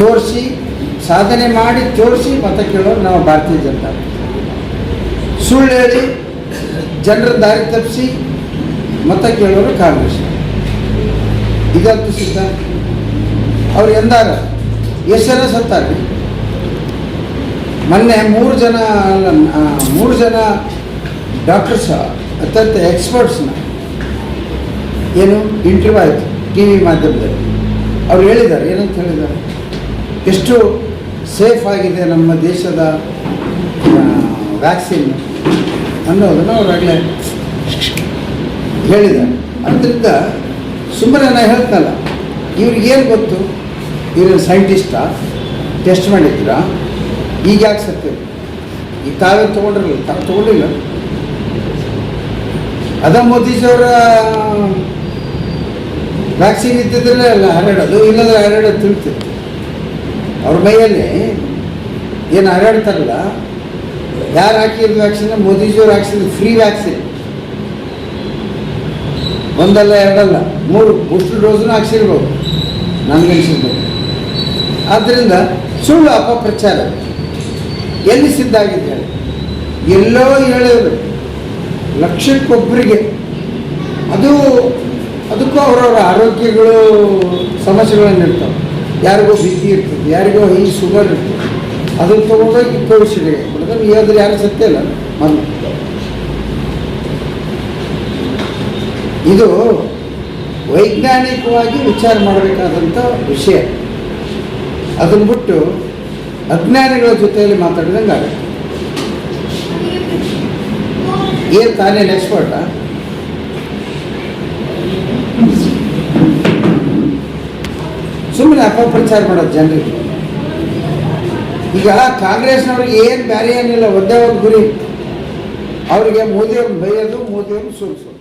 ತೋರಿಸಿ, ಸಾಧನೆ ಮಾಡಿ ತೋರಿಸಿ ಮತ ಕೇಳೋರು ನಾವು ಭಾರತೀಯ ಜನತಾ. ಸುಳ್ಳು ಹೇಳಿ, ಜನರ ದಾರಿ ತಪ್ಪಿಸಿ ಮತ ಕೇಳೋರು ಕಾಂಗ್ರೆಸ್. ಇದಂತೂ ಸಿದ್ಧ. ಅವ್ರು ಎಂದಾರ? ಎಷ್ಟು ಜನ ಸತ್ತಾರೆ ಮೊನ್ನೆ ಮೂರು ಜನ ಮೂರು ಜನ ಡಾಕ್ಟರ್ಸ್, ಅತ್ಯಂತ ಎಕ್ಸ್ಪರ್ಟ್ಸ್ನ ಏನು ಇಂಟರ್ವ್ಯೂ ಆಯಿತು ಟಿ ವಿ ಮಾಧ್ಯಮದಲ್ಲಿ. ಅವ್ರು ಹೇಳಿದ್ದಾರೆ ಏನಂತ ಹೇಳಿದ್ದಾರೆ ಎಷ್ಟು ಸೇಫ್ ಆಗಿದೆ ನಮ್ಮ ದೇಶದ ವ್ಯಾಕ್ಸಿನ್ ಅನ್ನೋದನ್ನು ಅವರಾಗಲೇ ಹೇಳಿದ್ದಾರೆ. ಅದರಿಂದ ಸುಮ್ಮನೆ ನಾನು ಹೇಳ್ತಲ್ಲ ಇವ್ರಿಗೇನು ಗೊತ್ತು? ಇವ್ರೇನು ಸೈಂಟಿಸ್ಟಾ ಟೆಸ್ಟ್ ಮಾಡಿದ್ದೀರಾ? ಈಗ ಯಾಕೆ ಸತ್ಯ? ಈಗ ತಾವೇ ತೊಗೊಂಡಿರಲಿಲ್ಲ ತಾವು ತೊಗೊಂಡಿಲ್ಲ. ಅದ ಮೋದಿಜಿಯವರ ವ್ಯಾಕ್ಸಿನ್ ಇದ್ದಿದ್ರೆ ಅಲ್ಲ, ಹರಡೋದು, ಇಲ್ಲಂದ್ರೆ ಹರಡೋದು ತಿಳ್ತಿತ್ತು ಅವ್ರ ಮೈಯಲ್ಲಿ ಏನು ಹರಡ್ತಾರಲ್ಲ ಯಾರು ಹಾಕಿದ್ರು ವ್ಯಾಕ್ಸಿನ್ ಮೋದಿಜಿಯವ್ರು ಹಾಕ್ಸಿದ್ದು ಫ್ರೀ ವ್ಯಾಕ್ಸಿನ್ ಒಂದಲ್ಲ ಎರಡಲ್ಲ. ಮೂರು ಬೂಸ್ಟರ್ ಡೋಸ್ನು ಹಾಕ್ಸಿರ್ಬೋದು. ನನಗನ್ಸಿದ್ದು ಆದ್ದರಿಂದ ಸುಳ್ಳು ಅಪಪ್ರಚಾರ. ಎಲ್ಲಿ ಸಿದ್ಧ ಆಗಿದೆ ಎಲ್ಲೋ ಹೇಳಿದ್ರು. ಲಕ್ಷಕ್ಕೊಬ್ಬರಿಗೆ ಅದು ಅದಕ್ಕೂ ಅವರವರ ಆರೋಗ್ಯಗಳು ಸಮಸ್ಯೆಗಳನ್ನು ಇರ್ತವೆ ಯಾರಿಗೋ ಸಿದ್ಧಿ ಇರ್ತದೆ ಯಾರಿಗೋ ಈ ಶುಗರ್ ಇರ್ತದೆ. ಅದನ್ನು ತೊಗೊಂಡೋಗಿ ಕೋವಿಶೀಲ್ಡ್ಗೆ ಈ ಹೇಳಿದ್ರೆ ಯಾರು ಸತ್ಯ ಇಲ್ಲ ಮನ್ನ ಇದು ವೈಜ್ಞಾನಿಕವಾಗಿ ವಿಚಾರ ಮಾಡಬೇಕಾದಂಥ ವಿಷಯ. ಅದನ್ನು ಬಿಟ್ಟು ಅಜ್ಞಾನಿಗಳ ಜೊತೆಯಲ್ಲಿ ಮಾತಾಡಿದಂಗೆ ಆಗುತ್ತೆ ಏನು ತಾನೇ ಎಕ್ಸ್ಪರ್ಟಾ ಸುಮ್ಮನೆ ಅಪಪ್ರಚಾರ ಮಾಡೋದು ಜನರಿಗೆ. ಈಗ ಕಾಂಗ್ರೆಸ್ನವ್ರಿಗೆ ಏನು ಬೇರೆ ಏನಿಲ್ಲ, ಒಂದೇ ಒಂದು ಗುರಿ. ಅವರಿಗೆ ಮೋದಿಯವ್ರನ್ನ ಬೈಯೋದು ಮೋದಿಯವ್ರನ್ನ ಸೋಲಿಸೋದು.